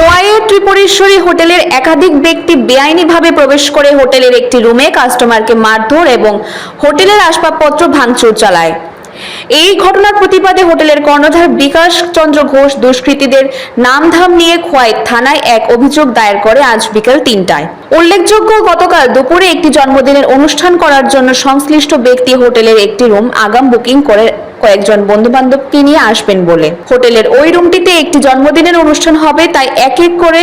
খোয়াইয়ের ত্রিপুরেশ্বরী হোটেলের একাধিক ব্যক্তি বেআইনিভাবে প্রবেশ করে হোটেলের একটি রুমে কাস্টমারকে মারধর এবং হোটেলের আসবাবপত্র ভাঙচুর চালায়। এই ঘটনার প্রতিবাদে হোটেলের কর্ণধার বিকাশ চন্দ্র ঘোষ দুষ্কৃতীদের নামধাম নিয়ে খোয়াই থানায় এক অভিযোগ দায়ের করে আজ বিকেল তিনটায়। উল্লেখযোগ্য, গতকাল দুপুরে একটি জন্মদিনের অনুষ্ঠান করার জন্য সংশ্লিষ্ট ব্যক্তি হোটেলের একটি রুম আগাম বুকিং করে কয়েকজন বন্ধু বান্ধবকে নিয়ে আসবেন বলে। হোটেলের ওই রুমটিতে একটি জন্মদিনের অনুষ্ঠান হবে, তাই এক এক করে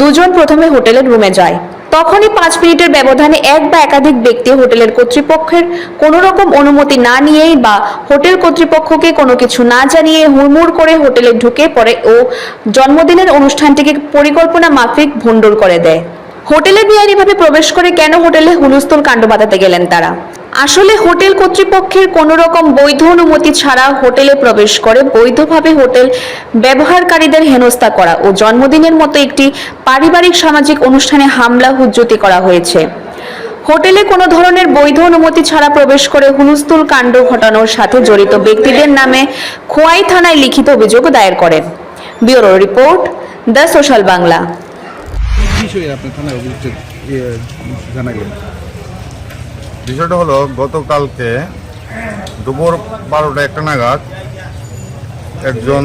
দুজন প্রথমে হোটেলের রুমে যায়। তখনই পাঁচ মিনিটের ব্যবধানে এক বা একাধিক ব্যক্তি হোটেলের কর্তৃপক্ষের কোনো রকম অনুমতি না নিয়েই বা হোটেল কর্তৃপক্ষকে কোনো কিছু না জানিয়ে হুড়মুড় করে হোটেলে ঢুকে পড়ে ও জন্মদিনের অনুষ্ঠানটিকে পরিকল্পনা মাফিক ভণ্ডুর করে দেয়। হোটেলে বেআইনিভাবে প্রবেশ করে কেন হোটেলে হুলস্থুল কাণ্ড বাঁধাতে গেলেন তারা? আসলে হোটেল কর্তৃপক্ষের কোনো রকম বৈধ অনুমতি ছাড়া হোটেলে প্রবেশ করে বৈধভাবে হোটেল ব্যবহারকারীদের হেনস্থা করা ও জন্মদিনের মতো একটি পারিবারিক সামাজিক অনুষ্ঠানে হামলা হুজ্জতি করা হয়েছে। হোটেলে কোনো ধরনের বৈধ অনুমতি ছাড়া প্রবেশ করে হুলস্থুল কাণ্ড ঘটানোর সাথে জড়িত ব্যক্তিদের নামে খোয়াই থানায় লিখিত অভিযোগ দায়ের করেন। Bureau report the social Bangla. ইয়ে, জানালেন বিষয়টা হলো, গতকালকে দুপুর বারোটা একটা নাগাদ একজন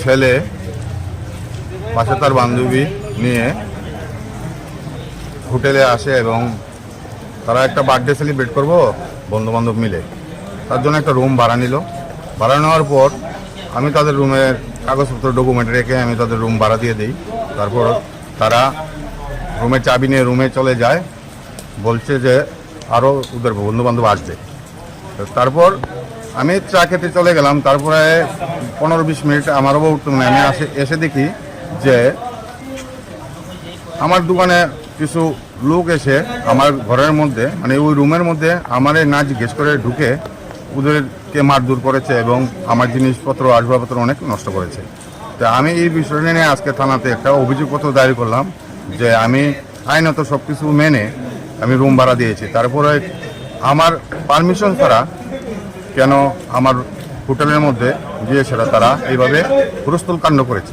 ছেলে পাশে তার বান্ধবী নিয়ে হোটেলে আসে এবং তারা একটা বার্থডে সেলিব্রেট করব বন্ধু বান্ধব মিলে। তার জন্য একটা রুম ভাড়া নিল। ভাড়া নেওয়ার পর আমি তাদের রুমের কাগজপত্র ডকুমেন্ট রেখে আমি তাদের রুম ভাড়া দিয়ে দিই। তারপর তারা রুমের চাবি নিয়ে রুমে চলে যায়। বলছে যে আরও ওদের বন্ধু বান্ধব আসবে। তারপর আমি চা খেতে চলে গেলাম, তারপরে পনেরো বিশ মিনিট আমারও উঠতে মানে আমি আসে, এসে দেখি যে আমার দোকানে কিছু লোক এসে আমার ঘরের মধ্যে মানে ওই রুমের মধ্যে আমার না জিজ্ঞেস করে ঢুকে ওদেরকে মারধর করেছে এবং আমার জিনিসপত্র, আসবাবপত্র অনেক নষ্ট করেছে। তা আমি এই বিষয়টা নিয়ে আজকে থানাতে একটা অভিযোগপত্র দায়ের করলাম যে আমি আইনত সব কিছু মেনে আমি রুম ভাড়া দিয়েছি। তারপরে আমার পারমিশন ছাড়া কেন আমার হোটেলের মধ্যে গিয়ে সেটা তারা এইভাবে হুরস্থল কাণ্ড করেছে?